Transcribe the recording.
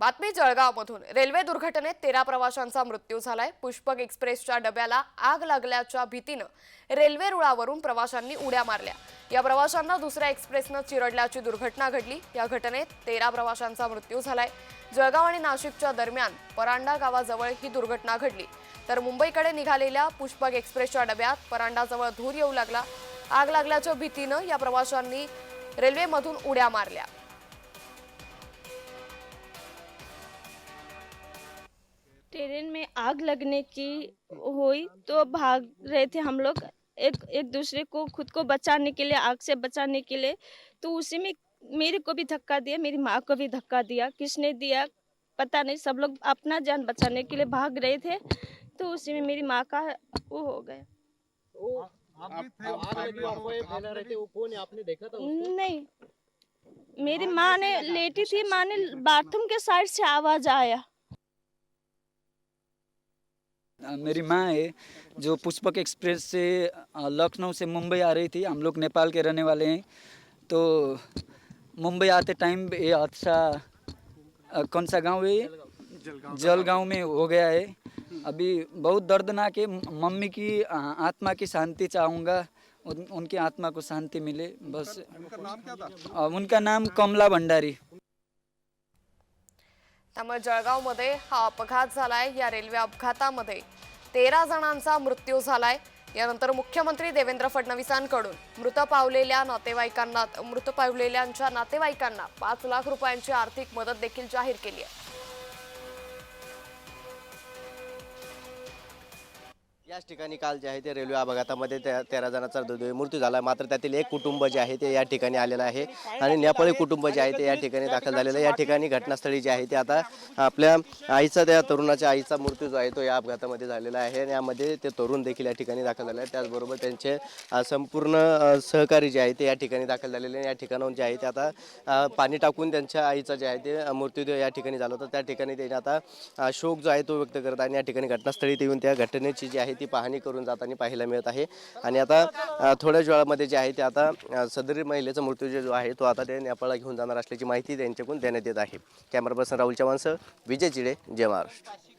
बातमी जळगावमधून. रेल्वे दुर्घटनेत तेरा प्रवाशांचा मृत्यू झालाय. पुष्पक एक्सप्रेसच्या डब्याला आग लागल्याच्या भीतीनं रेल्वे रुळावरून प्रवाशांनी उड्या मारल्या. या प्रवाशांना दुसऱ्या एक्सप्रेसनं चिरडल्याची दुर्घटना घडली. या घटनेत तेरा प्रवाशांचा मृत्यू झालाय. जळगाव आणि नाशिकच्या दरम्यान परांडा गावाजवळ ही दुर्घटना घडली. तर मुंबईकडे निघालेल्या पुष्पक एक्सप्रेसच्या डब्यात परांडाजवळ धूर येऊ लागला. आग लागल्याच्या भीतीनं या प्रवाशांनी रेल्वेमधून उड्या मारल्या. ट्रेन में आग लगने की हुई तो भाग रहे थे हम लोग एक एक दूसरे को खुद को बचाने के लिए आग से बचाने के लिए। तो उसी में मेरे को भी धक्का दिया मेरी माँ को भी धक्का दिया। किसने दिया? पता नहीं सब लोग अपना जान बचाने के लिए भाग रहे थे। तो उसी में मेरी माँ का वो हो गया। फैला रहे थे वो कौन है? आपने देखा था उसको? नहीं। मेरी माँ ने लेटी थी माँ ने बाथरूम के साइड से आवाज़ आया। मेरी माँ है जो पुष्पक एक्सप्रेस से लखनऊ से मुंबई आ रही थी। हम लोग नेपाल के रहने वाले हैं। तो मुंबई आते टाइम ये हादसा कौन सा गाँव है? जलगांव में हो गया है। अभी बहुत दर्दनाक है। मम्मी की आत्मा की शांति चाहूँगा। उन, उनकी आत्मा को शांति मिले बस। उनका नाम क्या था उनका नाम कमला भंडारी। त्यामुळे जळगावमध्ये हा अपघात झालाय. या रेल्वे अपघातामध्ये तेरा जणांचा मृत्यू झालाय. यानंतर मुख्यमंत्री देवेंद्र फडणवीसांकडून मृत पावलेल्या नातेवाईकांना मृत पावलेल्यांच्या नातेवाईकांना पाच लाख रुपयांची आर्थिक मदत देखील जाहीर केली आहे. याच ठिकाणी काल जे आहे ते रेल्वे अपघातामध्ये त्या तेरा जणांचा दुर्दैवी मृत्यू झाला. मात्र त्यातील एक कुटुंब जे आहे ते या ठिकाणी आलेलं आहे. आणि नेपाळी कुटुंब जे आहे ते या ठिकाणी दाखल झालेलं आहे. या ठिकाणी घटनास्थळी जे आहे ते आता आपल्या आईचा त्या तरुणाच्या आईचा मृत्यू जो आहे तो या अपघातामध्ये झालेला आहे. आणि यामध्ये ते तरुण देखील या ठिकाणी दाखल झाले आहे त्याचबरोबर त्यांचे संपूर्ण सहकारी जे आहे ते या ठिकाणी दाखल झालेले आहे या ठिकाणाहून जे आहे ते आता पाणी टाकून त्यांच्या आईचा जे आहे ते अ, मृत्यू या ठिकाणी झाला होता. त्या ठिकाणी त्यांनी आता शोक जो आहे तो व्यक्त करत आहे. आणि या ठिकाणी घटनास्थळी येऊन त्या घटनेची जी आहे ती पाहणी करून जाताना पाहायला मिळत आहे. आणि आता थोड्याच वेळामध्ये जे आहे ते आता सदरी महिलेचा मृत्यू जो आहे तो आता ते नेपाळला घेऊन जाणार असल्याची माहिती त्यांच्याकडून देण्यात येत आहे. कॅमेरा पर्सन राहुल चव्हाणसह विजय चिडे जय महाराष्ट्र.